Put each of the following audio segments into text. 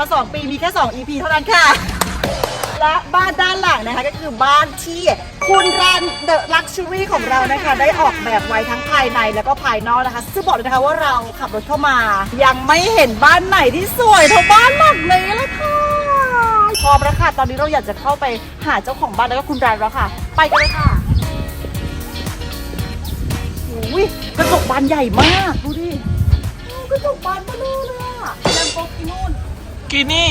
มา 2 ปีมีแค่ 2 EP เท่านั้นค่ะ และบ้านด้านหลังนะคะก็คือบ้านที่คุณรันเดอะลักชัวรี่ของเรานะคะ ได้ออกแบบไว้ทั้งภายในแล้วก็ภายนอกนะคะซึ่งบอกเลยนะคะว่าเราขับรถเข้ามา ยังไม่เห็นบ้านไหนที่สวยเท่าบ้านหลังนี้เลยค่ะพร้อมแล้วค่ะตอนนี้เราอยากจะเข้าไปหาเจ้าของบ้านแล้วก็คุณรันแล้วค่ะ ไปกันเลยค่ะอุ้ยกระจกบานใหญ่มาก ดูดิกระจกบานมาเลยอะแลมโบกินูน กินี่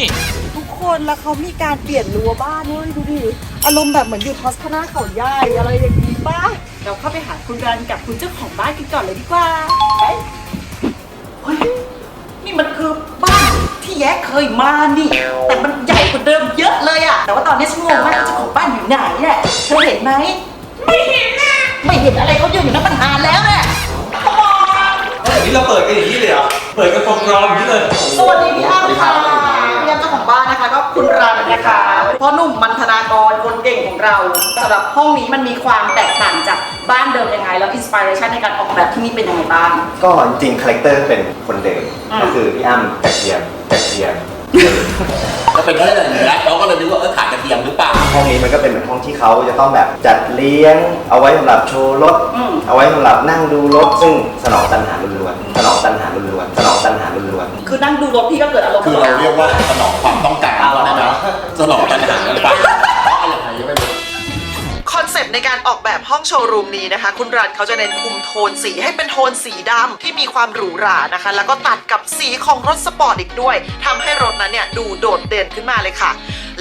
ทุกคนแล้วเขามีการเปลี่ยนรั้วบ้านด้วยดูดิอารมณ์แบบเหมือนอยู่ทอสคานาเขาใหญ่อะไรอย่างนี้ป่ะเราเข้าไปหาคุณรันกับคุณเจ้าของบ้านกันก่อนเลยดีกว่าเฮ้ยเฮ้ยนี่มันคือบ้านที่แย้เคยมานี่ แต่มันใหญ่กว่าเดิมเยอะเลยอะแต่ว่าตอนนี้ฉันงงมากเจ้าของบ้านอยู่ไหนเนี่ยเธอเห็นไหมไม่เห็นนะไม่เห็นอะไรเขาอยู่อยู่นั่นปัญหาแล้วเนี่ย Come on เฮ้ยนี่เราเปิดกันอย่างนี้เลยเหรอ เปิดกันกรองๆอย่างนี้เลย สวัสดีพี่อ้ำค่ะ ก็คุณรันนะคะพ่อหนุ่มมันธนากรคนเก่งของเราสำหรับห้องนี้มันมีความแตกต่างจากบ้านเดิมยังไง แล้วอินสปิเรชันในการออกแบบที่นี่เป็นยังไงบ้าง ก็จริงๆคาแรคเตอร์เป็นคนเดิมอืม ก็คือพี่อ้ำกระเทียมกระเทียมก็เป็นแค่อย่างนี้แหละเราก็เลยนึกว่าเออขาดกระเทียมหรือเปล่า ห้องนี้มันก็เป็นเหมือนห้องที่เขาจะต้องแบบจัดเลี้ยง เอาไว้สำหรับโชว์รถอืม เอาไว้สำหรับนั่งดูรถซึ่งสนองตัณหาล้วนๆสนองตัณหาล้วนๆสนองตัณหาล้วนคือนั่งดูรถพี่ก็เกิดอารมณ์คือเราเรียกว่าสนองความต้อง ในการออกแบบห้องโชว์รูมนี้นะคะ คุณรันเขาจะเน้นคุมโทนสีให้เป็นโทนสีดำที่มีความหรูหรานะคะ แล้วก็ตัดกับสีของรถสปอร์ตอีกด้วยทำให้รถนั้นเนี่ยดูโดดเด่นขึ้นมาเลยค่ะ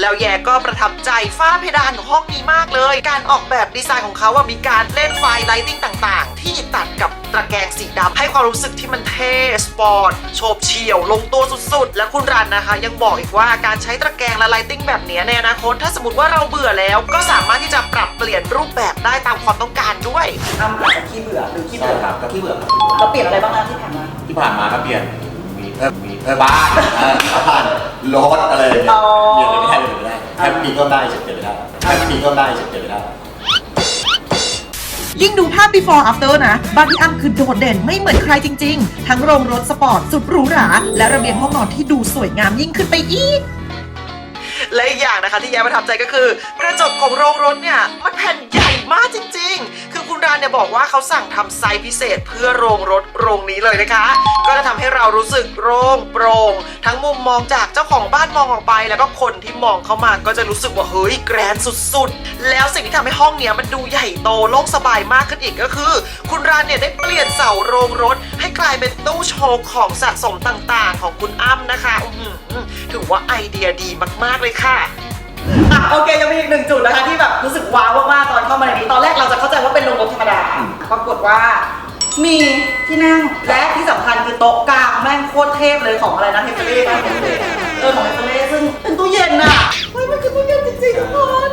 แล้วแย่ก็ประทับใจฝ้าเพดานของห้องนี้มากเลย การออกแบบดีไซน์ของเขาว่ามีการเล่นไฟไลติ้งต่าง ๆ ที่ตัดกับตะแกรงสีดำให้ความรู้สึกที่มันเท่สปอร์ตโฉบเฉี่ยว ลงตัวสุดๆ และคุณรันนะคะ ยังบอกอีกว่าการใช้ตะแกรงและไลติ้งแบบนี้ในอนาคตถ้าสมมติว่าเราเบื่อแล้ว ก็สามารถที่จะปรับเปลี่ยนรูปแบบได้ตามความต้องการด้วยอ้ำอาจจะขี้เบื่อหรือขี้ใช่เบื่อครับก็ที่เบื่อครับเราเปลี่ยนอะไรบ้างนะที่ผ่านมาที่ผ่านมาก็เปลี่ยนมี เพิ่มมีเพิ่มบ้านเออบ้านรถอะไรอย่างเงี้ยอ๋อเปลี่ยนเลยไม่ได้เลยไม่ได้แค่มีก็ได้เฉยๆไม่ได้แค่มีก็ได้เฉยๆไม่ได้ ยิ่งดูภาพ before after นะ บ้านพี่อ้ำคือโดดเด่นไม่เหมือนใครจริง ๆ ทั้งโรงรถสปอร์ตสุดหรูหรา และระเบียงห้องนอนที่ดูสวยงามยิ่งขึ้นไปอีก และอีกอย่างนะคะที่แย้ประทับใจก็คือ กระจกของโรงรถเนี่ย มันแผ่นใหญ่มากจริงๆคือคุณ รานเนี่ยบอกว่าเขาสั่งทำไซส์พิเศษเพื่อโรงรถโรงนี้เลยนะคะ ก็จะทำให้เรารู้สึกโล่งโปร่งทั้งมุมมองจากเจ้าของบ้านมองออกไป แล้วก็คนที่มองเข้ามาก็จะรู้สึกว่าเฮ้ยแกรนสุดๆ แล้วสิ่งที่ทำให้ห้องเนี้ยมันดูใหญ่โตโล่งสบายมากขึ้นอีกก็คือ คุณรานเนี่ยได้เปลี่ยนเสาโรงรถ ให้กลายเป็นตู้โชว์ของสะสมต่างๆ ของคุณอ้ำนะคะถือว่าไอเดียดีมากๆเลยค่ะ อะโอเคยังมีอีกหนึ่งจุดนะคะที่แบบรู้สึกว้าวมากๆตอนเข้ามาในนี้ตอนแรกเราจะเข้าใจว่าเป็นโรงรถธรรมดาปรากฏว่า มีที่นั่งและที่สำคัญคือโต๊ะกลางแม่งโคตรเทพเลยของอะไรนะเฮฟเฟ่ป่ะเออของเฮฟเฟ่ซึ่งเป็นตู้เย็นอะเฮ้ยมันคือตู้เย็นจริงๆทุกคน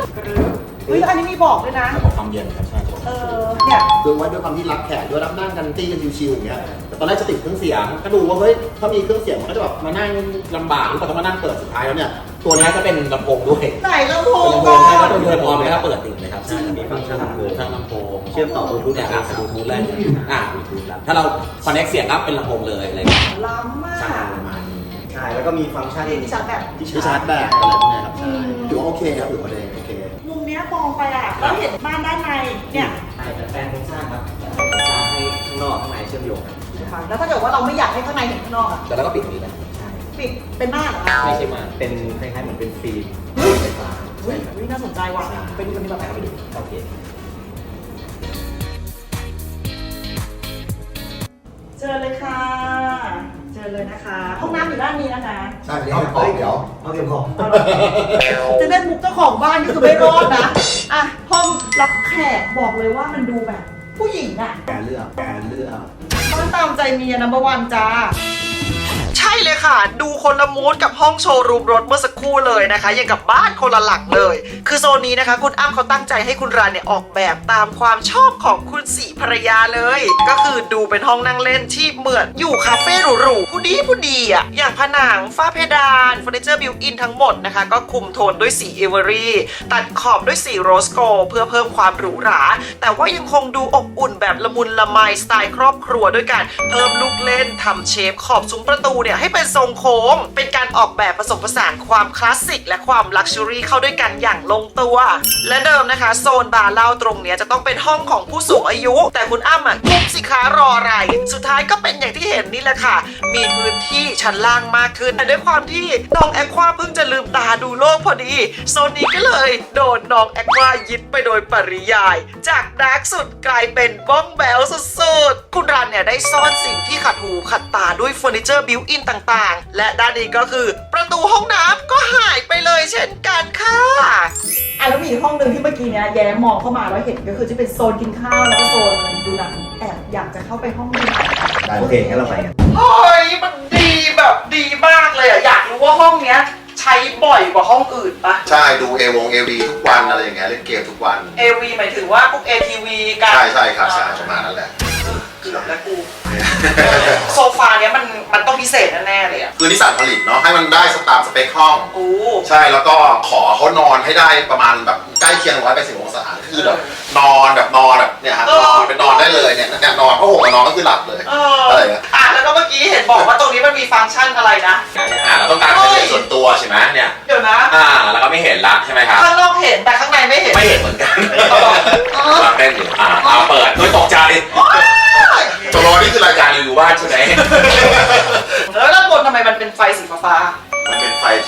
เฮ้ยแล้วอันนี้มีบอกด้วยนะ ระบบความเย็นครับใช่ครับเออเนี่ยคือว่าด้วยความที่รับแขกด้วยรับนั่งกันตีกันชิวๆอย่างเงี้ยแต่ตอนแรกจะติดเครื่องเสียงก็ดูว่าเฮ้ยถ้ามีเครื่องเสียงมันก็จะแบบมานั่งลำบากหรือเปล่าต้องมานั่งเปิดสุดท้ายแล้วเนี่ย ตัวเนี้ยก็เป็นลำโพงด้วยไหนลำโพเป็นงลำโพก่งอให้นก็เดินพร้อมเลยครับเปิดติดเลยครับใช่มีฟังก์ชันลำโพงฟังลำโพงๆเชื่อมต่อบลูทูธเนี่ยครับบลูทูธเลยอ่าบลูทูธแล้วถ้าเราคอนเน็กเสียงก็เป็นลำโพงเลยอะไรอย่างเงี้ยล้ำมากใช่ประมาณนี้ใช่แล้วก็มีฟังก์ชันที่ชาร์จแบตที่ชาร์จแบตอะไรพวกเนี้ยครับใช่ถือว่าโอเคครับถือว่าโอเคโอเคมุมเนี้ยมองไปอะเราเห็นบ้านด้านในเนี่ยใช่แต่แปลงโครงสร้างครับแปลงโครงสร้างให้ข้างนอกข้างในเชื่อมโยงกันนะคะแล้วถ้าเกิดว่าเราไม่อยากให้ข้างในเห็นข้างนอกอะแต่แล้วก็ปิดตรงนี้นะใช่ ปิดเป็นม่านเหรอคะไม่ใช่มาเป็นคล้ายๆเหมือนเป็นฟิล์มไฟฟ้าเฮ้ยเฮ้ยน่าสนใจว่ะไปดูกันดีกว่าไปดูโอเคเจอเลยค่ะเจอเลยนะคะ ห้องน้ำอยู่ด้านนี้นะคะ ใช่เดี๋ยวเฮ้ยเดี๋ยวเอาเก็บของจะได้มุกเจ้าของบ้านนี่คือไม่รอดนะ อะ ห้องรับแขกบอกเลยว่ามันดูแบบ ผู้หญิงอะแกเลือกแกเลือกบ้านตามใจเมียนัมเบอร์วันจ้าใช่ เลยค่ะ ดูคนละมูดกับห้องโชว์รูมรถเมื่อสักครู่เลยนะคะย่างกับบ้านคนละหลังเลย คือโซนนี้นะคะ คุณอ้ำเขาตั้งใจให้คุณรันเนี่ยออกแบบตามความชอบของคุณสีภรรยาเลย ก็คือดูเป็นห้องนั่งเล่นที่เหมือนอยู่คาเฟ่หรูๆผู้ดีผู้ดีอะอย่างผนังฝ้าเพดานเฟอร์นิเจอร์บิวอินทั้งหมดนะคะ ก็คุมโทนด้วยสีเอเวอรี่ตัดขอบด้วยสีโรสโกเพื่อเพิ่มความหรูหรา แต่ว่ายังคงดูอบอุ่นแบบละมุนละไมสไตล์ครอบครัวด้วยการเพิ่มลูกเล่นทำเชฟขอบซุ้มประตูเนี่ยให้เป็นทรงโค้ง เป็นการออกแบบผสมผสานความคลาสสิกและความลักชัวรี่เข้าด้วยกันอย่างลงตัว และเดิมนะคะ โซนบาร์เล้าตรงเนี้ยจะต้องเป็นห้องของผู้สูงอายุ แต่คุณอ้ำอะทุบสิคะรออะไร สุดท้ายก็เป็นอย่างที่เห็นนี่แหละค่ะ มีพื้นที่ชั้นล่างมากขึ้นแต่ด้วยความที่น้องแอคควาเพิ่งจะลืมตาดูโลกพอดี โซนนี้ก็เลยโดนน้องแอคควายึดไปโดยปริยาย จากดาร์กสุดกลายเป็นบ้องแบลสุดๆคุณรันเนี่ยได้ซ่อนสิ่งที่ขัดหูขัดตาด้วยเฟอร์นิเจอร์บิวอินต่างๆ และด้านนี้ก็คือประตูห้องน้ำก็หายไปเลยเช่นกันค่ะ อะแล้วมีอีกห้องหนึ่งที่เมื่อกี้เนี้ยแย้มองเข้ามาแล้วเห็นก็คือจะเป็นโซนกินข้าวแล้วก็โซนดูหนังแอบอยากจะเข้าไปห้องดูหนังโอเคงั้นเราไปกันเฮ้ยมันดีแบบดีมากเลยอะอยากรู้ว่าห้องเนี้ย ใช้บ่อยกว่าห้องอื่นปะ ใช่ดูเอวงเอวีทุกวันอะไรอย่างเงี้ยเล่นเกมทุกวัน AV หมายถึงว่าพวก ATV กัน ใช่ใช่ครับใช่ประมาณนั้นแหละ เกือบแล้วกูโซฟาเนี้ยมันมันต้องพิเศษแน่ๆเลยอะคือนิสสันผลิตเนาะให้มันได้สตามสเปคห้อง โอ้ใช่แล้วก็ขอเขานอนให้ได้ประมาณแบบใกล้เคียงร้อยแปดสิบองศาคือแบบนอนแบบนอนแบบเนี่ยฮะนอนเป็นนอนได้เลยเนี่ยเนี่ยนอนเพราะผมนอนก็คือหลับเลยเออะไรอเงี้ยอะแล้วก็เมื่อกี้เห็นบอกว่าตรงนี้มันมีฟังก์ชันอะไรนะ อ่าเราต้องการใช้เงินส่วนตัวใช่ไหมเนี่ย เดี๋ยวนะอ่าแล้วก็ไม่เห็นละใช่ไหมครับ ข้างนอกเห็นแต่ข้างในไม่เห็น ไม่เห็นเหมือนกันกำลังเต้นอยู่อ่า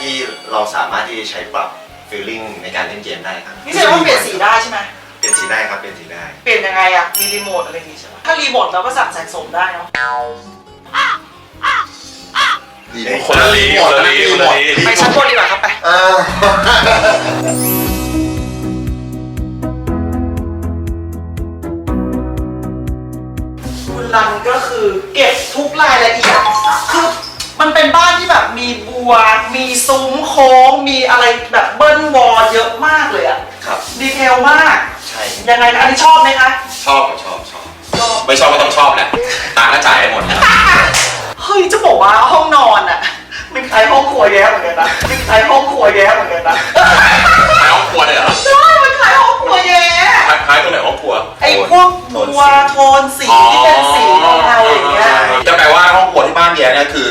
ที่เราสามารถที่จะใช้ปรับฟีลลิ่งในการเล่นเกมได้ครับๆนี่แสดงว่าเปลี่ยนสีได้ใช่ไหมเปลี่ยนสีได้ครับเปลี่ยนสีได้ เปลี่ยนยังไงอะมีรีโมทอะไรอย่างงี้ใช่ไหมถ้ารีโมทเราก็สั่งแสงสมได้เนาะคนละลีคนละลีคนละลีไปชั้นบนดีกว่าครับไปเออคุณรันก็คือเก็บทุกรายละเอียด คือมันเป็นบ้านที่แบบ มีบัวมีซุ้มโค้งมีอะไรแบบเบิ้ลวอลเยอะมากเลยอะครับดีเทลมาก ใช่ยังไงคะอันนี้ชอบไหมคะชอบชอบ ชอบ ไม่ชอบก็ต้องชอบแหละตางก็จ่ายให้หมดนะเฮ้ยจะบอกว่าห้องนอนอะมันคล้ายห้องครัวแย้เหมือนกันนะมันคล้ายห้องครัวแย้เหมือนกันนะคล้ายห้องครัวเลยเหรอใช่มันคล้ายห้องครัวแย้คล้ายคล้ายตรงไหนห้องครัวไอ้พวกบัวโทนสีที่เป็นสีเทาๆอย่างเงี้ย จะแปลว่าห้องครัวที่บ้านแย่เนี่ยคือ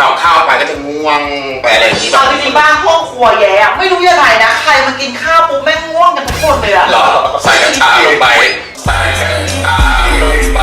ทำข้าวไปก็จะง่วงไปอะไรอย่างนี้แบตบอนจริงๆบ้านห้องครัวแย่อะไม่รู้ยังไงนะ ใครมากินข้าวปุ๊บแม่งง่วงกันทุกคนเลยอะเหรอใส่กัญชาลงไปใส่กัญชาลงไป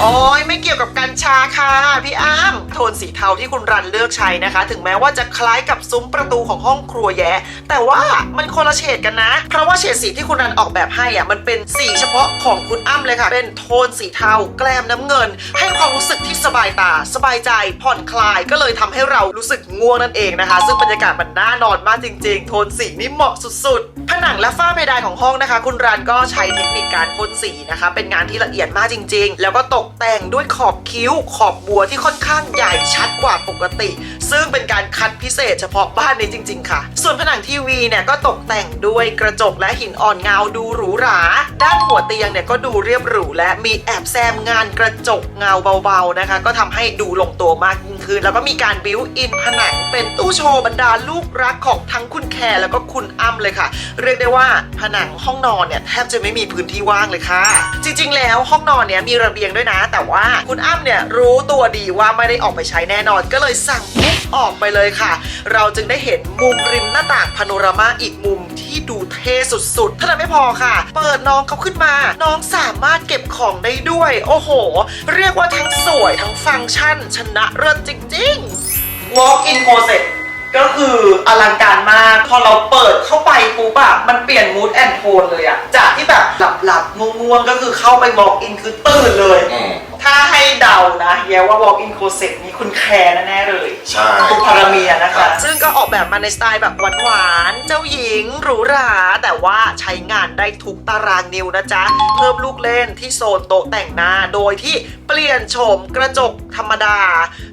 โอ้ย ไม่เกี่ยวกับกัญชาค่ะพี่อ้ามโทนสีเทาที่คุณรันเลือกใช้นะคะ ถึงแม้ว่าจะคล้ายกับซุ้มประตูของห้องครัวแย้แต่ว่ามันคนละเฉดกันนะ เพราะว่าเฉดสีที่คุณรันออกแบบให้อะมันเป็นสีเฉพาะของคุณอ้ำเลยค่ะ เป็นโทนสีเทาแกล้มน้ำเงิน ให้ความรู้สึกที่สบายตา สบายใจ ผ่อนคลาย ก็เลยทำให้เรารู้สึกง่วงนั่นเองนะคะ ซึ่งบรรยากาศมันน่านอนมากจริง ๆ โทนสีนี่เหมาะสุดๆ ผนังและฝ้าเพดานของห้องนะคะ คุณรันก็ใช้เทคนิคการพ่นสีนะคะ เป็นงานที่ละเอียดมากจริง ๆ แล้วก็ตกแต่งด้วยขอบคิ้วขอบบัวที่ค่อนข้างใหญ่ชัดกว่าปกติ ซึ่งเป็นการคัดพิเศษเฉพาะบ้านนี้จริง ๆ ค่ะ ส่วนผนังทีวีเนี่ยก็ตกแต่งด้วยกระจกและหินอ่อนเงาดูหรูหรา ด้านหัวเตียงเนี่ยก็ดูเรียบหรูและมีแอบแซมงานกระจกเงาเบาๆนะคะ ก็ทำให้ดูลงตัวมากยิ่ง ขึ้น แล้วก็มีการบิวอินผนังเป็นตู้โชว์บรรดาลูกรักของทั้งคุณแคร์แล้วก็คุณอ้ำเลยค่ะ เรียกได้ว่าผนังห้องนอนเนี่ยแทบจะไม่มีพื้นที่ว่างเลยค่ะ จริง ๆ แล้วห้องนอนเนี่ยมีระเบียงด้วยนะ แต่ว่าคุณอ้ำเนี่ยรู้ตัวดีว่าไม่ได้ออกไปใช้แน่นอน ก็เลยสั่งมุกออกไปเลยค่ะ เราจึงได้เห็นมุมริมหน้าต่างพาโนรามาอีกมุมที่ ดูเท่สุดๆเท่านั้นไม่พอค่ะ เปิดน้องเขาขึ้นมา น้องสามารถเก็บของได้ด้วย โอ้โห เรียกว่าทั้งสวยทั้งฟังก์ชัน ชนะเลิศจริงๆ Walk in closet ก็คืออลังการมาก พอเราเปิดเข้าไปปุ๊บอะมันเปลี่ยน mood and tone เลยอะจากที่แบบหลับหลับๆง่วงๆ ก็คือเข้าไป walk in คือตื่นเลยอืม ถ้าให้เดานะแย้ว่า walk in closet นี้คุณแคร์แน่ๆเลยใช่ คุณพาราเมียนะคะ ซึ่งก็ออกแบบมาในสไตล์แบบหวานๆ เจ้าหญิงหรูหรา แต่ว่าใช้งานได้ทุกตารางนิ้วนะจ๊ะ เพิ่มลูกเล่นที่โซนโต๊ะแต่งหน้า โดยที่ เปลี่ยนโฉมกระจกธรรมดา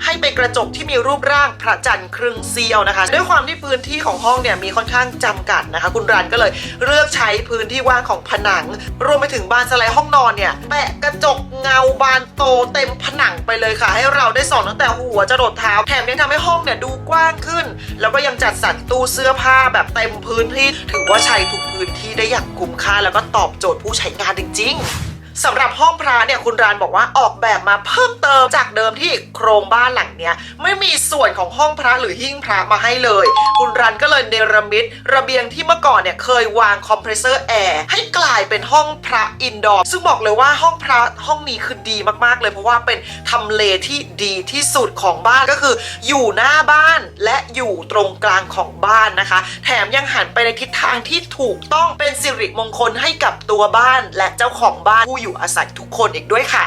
ให้เป็นกระจกที่มีรูปร่างพระจันทร์ครึ่งเซียวนะคะ ด้วยความที่พื้นที่ของห้องเนี่ยมีค่อนข้างจำกัดนะคะ คุณรันก็เลยเลือกใช้พื้นที่ว่างของผนัง รวมไปถึงบานสไลด์ห้องนอนเนี่ยแปะกระจกเงาบานโตเต็มผนังไปเลยค่ะ ให้เราได้ส่องตั้งแต่หัวจรดเท้าแถมยังทำให้ห้องเนี่ยดูกว้างขึ้น แล้วก็ยังจัดสรรตู้เสื้อผ้าแบบเต็มพื้นที่ ถือว่าใช้ทุกพื้นที่ได้อย่างคุ้มค่าแล้วก็ตอบโจทย์ผู้ใช้งานจริง ๆ สำหรับห้องพระเนี่ยคุณรานบอกว่าออกแบบมาเพิ่มเติมจากเดิมที่โครงบ้านหลังเนี้ยไม่มีส่วนของห้องพระหรือหิ้งพระมาให้เลย คุณรันก็เลยเนรมิตระเบียงที่เมื่อก่อนเนี่ยเคยวางคอมเพรสเซอร์แอร์ให้กลายเป็นห้องพระอินดอร์ซึ่งบอกเลยว่าห้องพระห้องนี้คือดีมากๆเลย เพราะว่าเป็นทำเลที่ดีที่สุดของบ้านก็คือ อยู่หน้าบ้านและอยู่ตรงกลางของบ้านนะคะ แถมยังหันไปในทิศทางที่ถูกต้องเป็นสิริมงคลให้กับตัวบ้านและเจ้าของบ้านผู้อยู่อาศัยทุกคนอีกด้วยค่ะ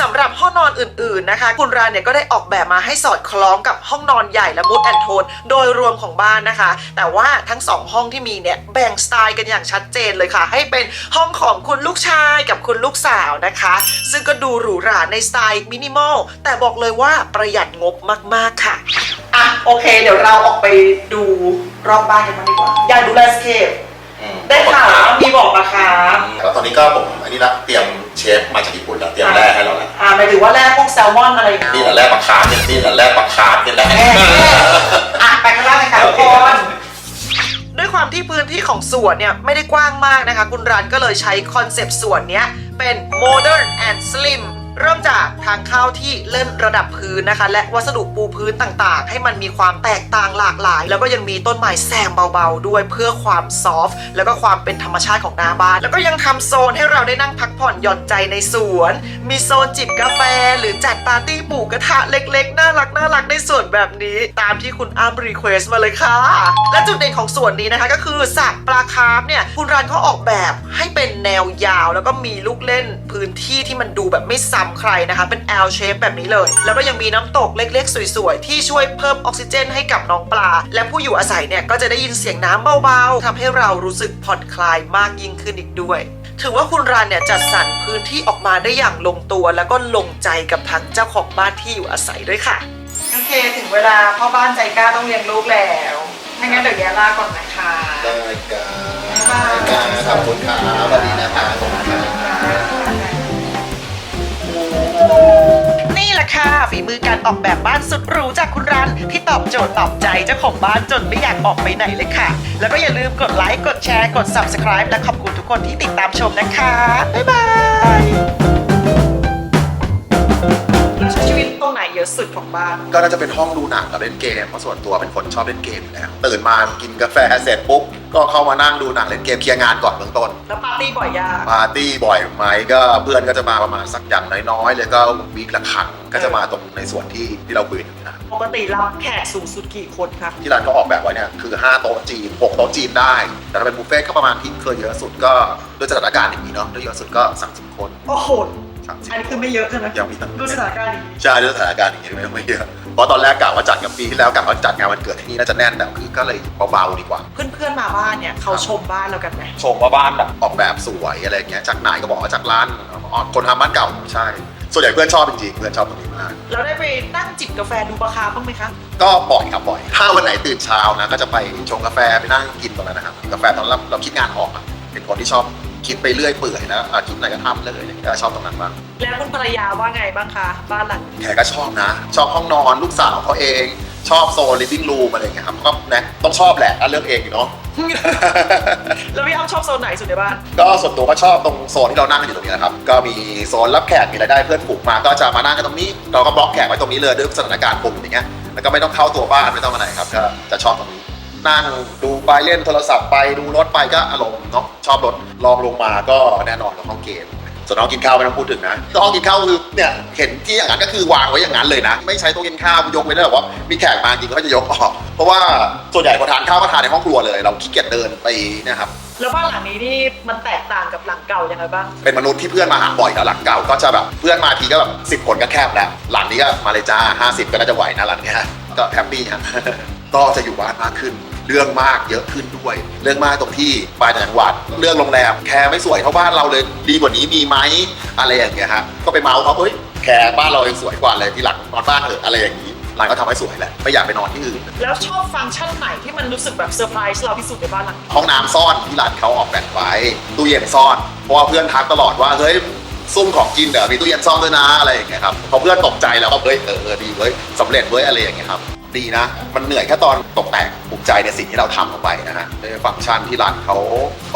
สำหรับห้องนอนอื่นๆนะคะ คุณรานเนี่ยก็ได้ออกแบบมาให้สอดคล้องกับห้องนอนใหญ่และมูดแอนโทนโดยรวมของบ้านนะคะ แต่ว่าทั้งสองห้องที่มีเนี่ยแบ่งสไตล์กันอย่างชัดเจนเลยค่ะ ให้เป็นห้องของคุณลูกชายกับคุณลูกสาวนะคะ ซึ่งก็ดูหรูหราในสไตล์มินิมอลแต่บอกเลยว่าประหยัดงบมากๆค่ะอะโอเค เดี๋ยวเราออกไปดูรอบบ้านกันบ้างดีกว่าอยากดูแลสเคป อืมได้ข่าวว่ามีบอกราคาแล้วตอนนี้ก็ผมอันนี้ละเตรียมเชฟมาจากญี่ปุ่นแล้วเตรียมแร่ให้เราแล้วอ่าหมายถึงว่าแร่พวกแซลมอนอะไรอย่างเงี้ย นี่แหละแร่ปลาคาร์ฟเนี่ยนี่แหละแร่ปลาคาร์ฟเนี่ยแหละแม่อะไปข้างล่างเลยค่ะทุกคนด้วยความที่พื้นที่ของสวนเนี่ย ไม่ได้กว้างมากนะคะ คุณรันก็เลยใช้คอนเซปต์สวนเนี้ย เป็น modern and slim เริ่มจากทางเข้าที่เล่นระดับพื้นนะคะ และวัสดุปูพื้นต่างๆ ให้มันมีความแตกต่างหลากหลาย แล้วก็ยังมีต้นไม้แซมเบาๆ ด้วยเพื่อความซอฟต์แล้วก็ความเป็นธรรมชาติของหน้าบ้าน แล้วก็ยังทำโซนให้เราได้นั่งพักผ่อนหย่อนใจในสวน มีโซนจิบกาแฟ หรือจัดปาร์ตี้หมูกระทะเล็กๆ น่ารักน่ารักในสวนแบบนี้ตามที่คุณอ้ำรีเควสมาเลยค่ะ และจุดเด่นของสวนนี้นะคะก็คือสระปลาคาร์ฟเนี่ยคุณรันเขาออกแบบให้เป็นแนวยาว แล้วก็มีลูกเล่นพื้นที่ที่มันดูแบบไม่ซ้ำใครนะคะ เป็น L shape แบบนี้เลย แล้วก็ยังมีน้ำตกเล็กๆ สวยๆ ที่ช่วยเพิ่มออกซิเจนให้กับน้องปลา และผู้อยู่อาศัยเนี่ยก็จะได้ยินเสียงน้ำเบาๆทำให้เรารู้สึกผ่อนคลายมากยิ่งขึ้นอีกด้วยถือว่าคุณรันเนี่ยจัดสรรพื้นที่ออกมาได้อย่างลงตัว แล้วก็ลงใจกับทั้งเจ้าของบ้านที่อยู่อาศัยด้วยค่ะโอเคถึงเวลาพ่อบ้านใจกล้าต้องเลี้ยงลูกแล้วถ้างั้นเดี๋ยวแยลาก่อนนะคะได้กันขอบคุณครับสวัสดีนะครับขอบคุณครับ นี่แหละค่ะฝีมือการออกแบบบ้านสุดหรูจากคุณรันที่ตอบโจทย์ตอบใจเจ้าของบ้านจนไม่อยากออกไปไหนเลยค่ะ แล้วก็อย่าลืมกดไลค์กดแชร์กด subscribe และขอบคุณทุกคนที่ติดตามชมนะคะ บ๊ายบาย ใช้ชีวิตตรงไหนเยอะสุดของบ้าน ก็น่าจะเป็นห้องดูหนังกับเล่นเกมเพราะส่วนตัวเป็นคนชอบเล่นเกมอยู่แล้วตื่นมากินกาแฟเสร็จปุ๊บก็เข้ามานั่งดูหนังเล่นเกมเคลียร์งานก่อนเบื้องต้น แล้วปาร์ตี้บ่อยยากปาร์ตี้บ่อยไหมก็เพื่อนก็จะมาประมาณสักอย่างน้อยๆเลยก็วีคละครั้งก็จะมาตรงในส่วนที่ที่เราคุยกันอยู่นะ ปกติรับแขกสูงสุดกี่คนครับ ที่ร้านเขาออกแบบไว้เนี่ยคือ 5 โต๊ะจีน 6 โต๊ะจีนได้ แต่ถ้าเป็นบุฟเฟ่ต์ก็ประมาณที่เคยเยอะสุดก็ด้วยสถานการณ์อย่างนี้เนาะด้วยเยอะสุดก็ 30 คน โอ้โห 30อันนี้คือไม่เยอะใช่ไหมยังมีตั้งดูสถานการณ์อย่างนี้ใช่ด้วยสถานการณ์อย่างนี้ไม่ไม่เยอะเพราะตอนแรกกะว่าจัดกับปีที่แล้วกะว่าจัดงานวันเกิดที่นี่น่าจะแน่นแต่คือก็เลยเบาๆดีกว่า เพื่อนๆมาบ้านเนี่ยเขาชมบ้านเรากันไหมชมว่าบ้านแบบออกแบบสวยอะไรอย่างเงี้ยจากไหนก็บอกว่าจากร้านอ๋อคนทำบ้านเก่าใช่ ส่วนใหญ่เพื่อนชอบจริงๆเพื่อนชอบตรงนี้มาก เราได้ไปนั่งจิบกาแฟดูราคาบ้างไหมคะก็บ่อยครับบ่อย ถ้าวันไหนตื่นเช้านะก็จะไปชงกาแฟไปนั่งกินตรงนั้นนะครับกินกาแฟตอนเราเราคิดงานออกอะเป็นคนที่ชอบ คิดไปเรื่อยเปื่อยแล้วอะคิดอะไรก็ทำเลยก็ชอบตรงนั้นมากแล้วคุณภรรยาว่าไงบ้างคะ บ้านหลังนี้แขกก็ชอบนะ ชอบห้องนอนลูกสาวเขาเอง ชอบโซน living room อะไรอย่างเงี้ยครับก็นะต้องชอบแหละก็เลือกเองอยู่เนาะ แล้วพี่อ้อมชอบโซนไหนสุดในบ้าน ก็ส่วนตัวก็ชอบตรงโซนที่เรานั่งกันอยู่ตรงนี้นะครับ ก็มีโซนรับแขกมีรายได้เพื่อนฝูงมา ก็จะมานั่งกันตรงนี้ เราก็บล็อกแขกไว้ตรงนี้เลยด้วยสถานการณ์โควิดอย่างเงี้ย แล้วก็ไม่ต้องเข้าตัวบ้านไม่ต้องอะไรครับ ก็จะชอบตรงนี้ นั่งดูไปเล่นโทรศัพท์ไปดูรถไปก็อารมณ์เนาะชอบรถลองลงมาก็แน่นอนกับห้องเกมส่วนห้องกินข้าวไม่ต้องพูดถึงนะก็ห้องกินข้าวคือเนี่ยเห็นที่อย่างนั้นก็คือวางไว้อย่างนั้นเลยนะ ไม่ใช้โต๊ะกินข้าวยกไว้ได้แบบว่ามีแขกมาจริงก็จะยกออกเพราะว่าส่วนใหญ่พอทานข้าวก็ทานในห้องครัวเลย เราขี้เกียจเดินไปเนะครับแล้วบ้านหลังนี้นี่มันแตกต่างกับหลังเก่ายังไงบ้างเป็นมนุษย์ที่เพื่อนมาหาบ่อยแล้วหลังเก่าก็จะแบบเพื่อนมาทีก็แบบสิบ10คนก็แคบแล้วหลังนี้ก็มาเลยจ้าห้าสิบก็น่าจะไหวนะหลังเนี้ยก็แฮปปี้ฮะก็จะอยู่บ้านมากขึ้น เรื่องมากเยอะขึ้นด้วย เรื่องมากตรงที่ไปต่างจังหวัด เรื่องโรงแรมแคร์ไม่สวยเท่าบ้านเราเลยดีกว่านี้มีไหมอะไรอย่างเงี้ยฮะก็ไปเมาส์เขาเฮ้ยแคร์บ้านเราเองสวยกว่าเลยที่หลังนอนบ้านเถอะอะไรอย่างนี้หลังก็ทำให้สวยแหละไม่อยากไปนอนที่อื่นแล้วชอบฟังก์ชันไหนที่มันรู้สึกแบบเซอร์ไพรส์เราที่สุดในบ้านหลังนี้ห้องน้ำซ่อนที่ร้านเขาออกแบบไว้ตู้เย็นซ่อนเพราะว่าเพื่อนทักตลอดว่าเฮ้ยซุ่มของกินเดี๋ยวมีตู้เย็นซ่อนด้วยนะอะไรอย่างเงี้ยครับพอเพื่อนตกใจแล้วก็เฮ้ยเออเออดีเว้ยสำเร็จเว้ยอะไรอย่างเงี้ยครับ ดีนะ มันเหนื่อยแค่ตอนตกแต่งภูมิใจในสิ่งที่เราทำออกไปนะฮะในฟังก์ชันที่ร้านเขา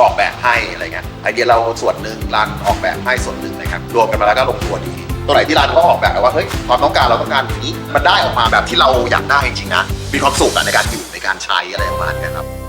ออกแบบให้อะไรเงี้ยไอเดียเราส่วนหนึ่งร้านออกแบบให้ส่วนหนึ่งนะครับรวมกันมาแล้วก็ลงตัวดีตัวไหนที่ร้านเขาออกแบบว่าเฮ้ยความต้องการเราต้องการอย่างนี้มันได้ออกมาแบบที่เราอยากได้จริงๆนะมีความสุขในการอยู่ในการใช้อะไรประมาณเนี้ยครับ